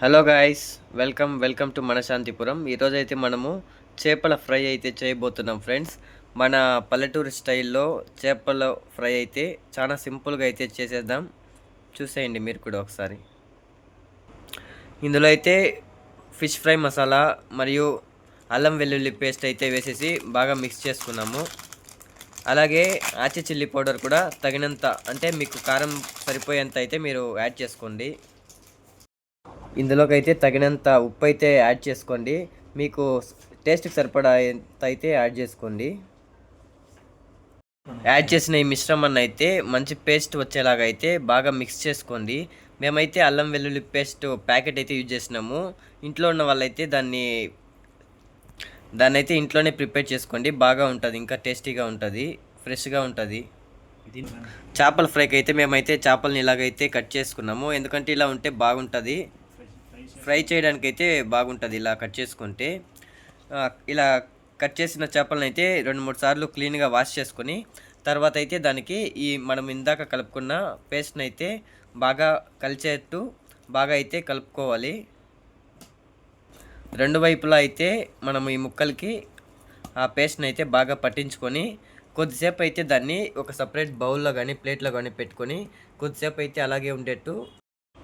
Hello guys welcome welcome to Manashanthipuram. ఈరోజు అయితే మనము చేపల ఫ్రై అయితే చేయబోతున్నాం ఫ్రెండ్స్. మన పల్లెటూరు స్టైల్లో చేపల ఫ్రై అయితే చాలా సింపుల్గా అయితే చేసేద్దాం. చూసేయండి మీరు కూడా ఒకసారి. ఇందులో అయితే ఫిష్ ఫ్రై మసాలా మరియు అల్లం వెల్లుల్లి పేస్ట్ అయితే వేసేసి బాగా మిక్స్ చేసుకున్నాము. అలాగే ఆచి చిల్లీ పౌడర్ కూడా తగినంత అంటే మీకు కారం సరిపోయేంత అయితే మీరు యాడ్ చేసుకోండి. ఇందులోకి అయితే తగినంత ఉప్పు అయితే యాడ్ చేసుకోండి. మీకు టేస్ట్కి సరిపడా ఎంత అయితే యాడ్ చేసుకోండి. యాడ్ చేసిన ఈ మిశ్రమాన్ని అయితే మంచి పేస్ట్ వచ్చేలాగా అయితే బాగా మిక్స్ చేసుకోండి. మేమైతే అల్లం వెల్లుల్లి పేస్ట్ ప్యాకెట్ అయితే యూజ్ చేసినాము. ఇంట్లో ఉన్న వాళ్ళైతే దాన్ని దాన్ని అయితే ఇంట్లోనే ప్రిపేర్ చేసుకోండి. బాగా ఉంటుంది ఇంకా టేస్టీగా ఉంటుంది ఫ్రెష్గా ఉంటుంది. చేపల ఫ్రైకి అయితే మేమైతే చేపలని ఇలాగైతే కట్ చేసుకున్నాము. ఎందుకంటే ఇలా ఉంటే బాగుంటుంది. ఫ్రై చేయడానికి అయితే బాగుంటుంది ఇలా కట్ చేసుకుంటే. ఇలా కట్ చేసిన చేపలను అయితే రెండు మూడు సార్లు క్లీన్గా వాష్ చేసుకొని తర్వాత అయితే దానికి ఈ మనం ఇందాక కలుపుకున్న పేస్ట్ని అయితే బాగా కలిచేట్టు బాగా అయితే కలుపుకోవాలి. రెండు వైపులా అయితే మనం ఈ ముక్కలకి ఆ పేస్ట్ని అయితే బాగా పట్టించుకొని కొద్దిసేపు అయితే దాన్ని ఒక సపరేట్ బౌల్లో కానీ ప్లేట్లో కానీ పెట్టుకొని కొద్దిసేపు అయితే అలాగే ఉండేట్టు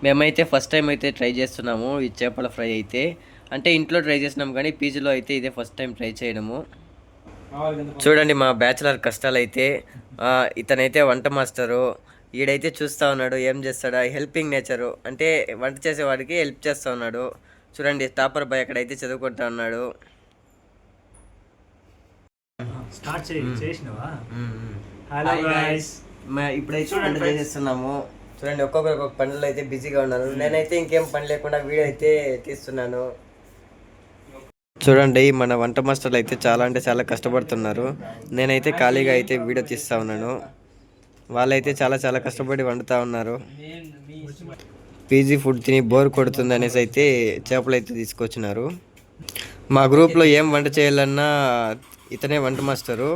మేమైతే ఫస్ట్ టైం అయితే ట్రై చేస్తున్నాము ఈ చేపల ఫ్రై అయితే. అంటే ఇంట్లో ట్రై చేసినాం కానీ పీజీలో అయితే ఇదే ఫస్ట్ టైం ట్రై చేయడము. చూడండి మా బ్యాచిలర్ కష్టాలు అయితే. ఇతనైతే వంట మాస్టరు ఈడైతే చూస్తూ ఉన్నాడు ఏం చేస్తాడా హెల్పింగ్ నేచరు అంటే వంట చేసేవాడికి హెల్ప్ చేస్తూ ఉన్నాడు. చూడండి టాపర్ బాయ్ అక్కడైతే చదువుకుంటా ఉన్నాడు. స్టార్ట్ చేసినవా? Hello guys. ఇప్పుడైతే చూడండి వంట. చేసేస్తున్నాము. చూడండి ఒక్కొక్కరు ఒక్కొక్క పనులు అయితే బిజీగా ఉన్నారు. నేనైతే ఇంకేం పని లేకుండా వీడియో అయితే తీస్తున్నాను. చూడండి మన వంట మాస్టర్లు అయితే చాలా అంటే చాలా కష్టపడుతున్నారు. నేనైతే ఖాళీగా అయితే వీడియో తీస్తా ఉన్నాను. వాళ్ళైతే చాలా చాలా కష్టపడి వండుతా ఉన్నారు. పీజీ ఫుడ్ తిని బోర్ కొడుతుంది అనేసి అయితే చేపలు అయితే తీసుకొచ్చినారు. మా గ్రూప్లో ఏం వంట చేయాలన్నా ఇతనే వంట మాస్టరు.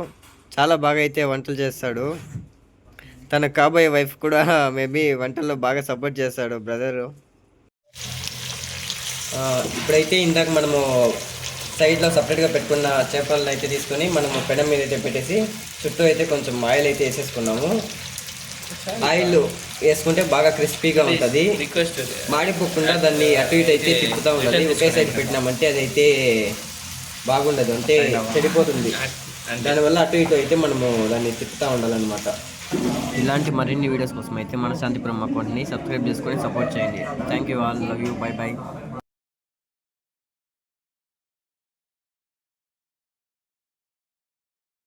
చాలా బాగా అయితే వంటలు చేస్తాడు. తన కాబోయే వైఫ్ కూడా మేబీ వంటల్లో బాగా సపోర్ట్ చేస్తాడు బ్రదరు. ఇప్పుడైతే ఇందాక మనము సైడ్లో సపరేట్గా పెట్టుకున్న చేపలను అయితే తీసుకొని మనము పెనం మీద అయితే పెట్టేసి చుట్టూ అయితే కొంచెం ఆయిల్ అయితే వేసేసుకున్నాము. ఆయిల్ వేసుకుంటే బాగా క్రిస్పీగా ఉంటుంది. రిక్వెస్ట్ మాడిపోకుండా దాన్ని అటు ఇటు అయితే తిప్పుతూ ఉండాలి ఒకే సైడ్ పెట్టినామంటే అదైతే బాగుండదు. అంటే చెడిపోతుంది. దానివల్ల అటు ఇటు అయితే మనము దాన్ని తిప్పుతూ ఉండాలన్నమాట. ఇలాంటి మరిన్ని వీడియోస్ కోసం అయితే మన శాంతిపురం అకౌంట్ని సబ్స్క్రైబ్ చేసుకొని సపోర్ట్ చేయండి. Thank you all love you bye bye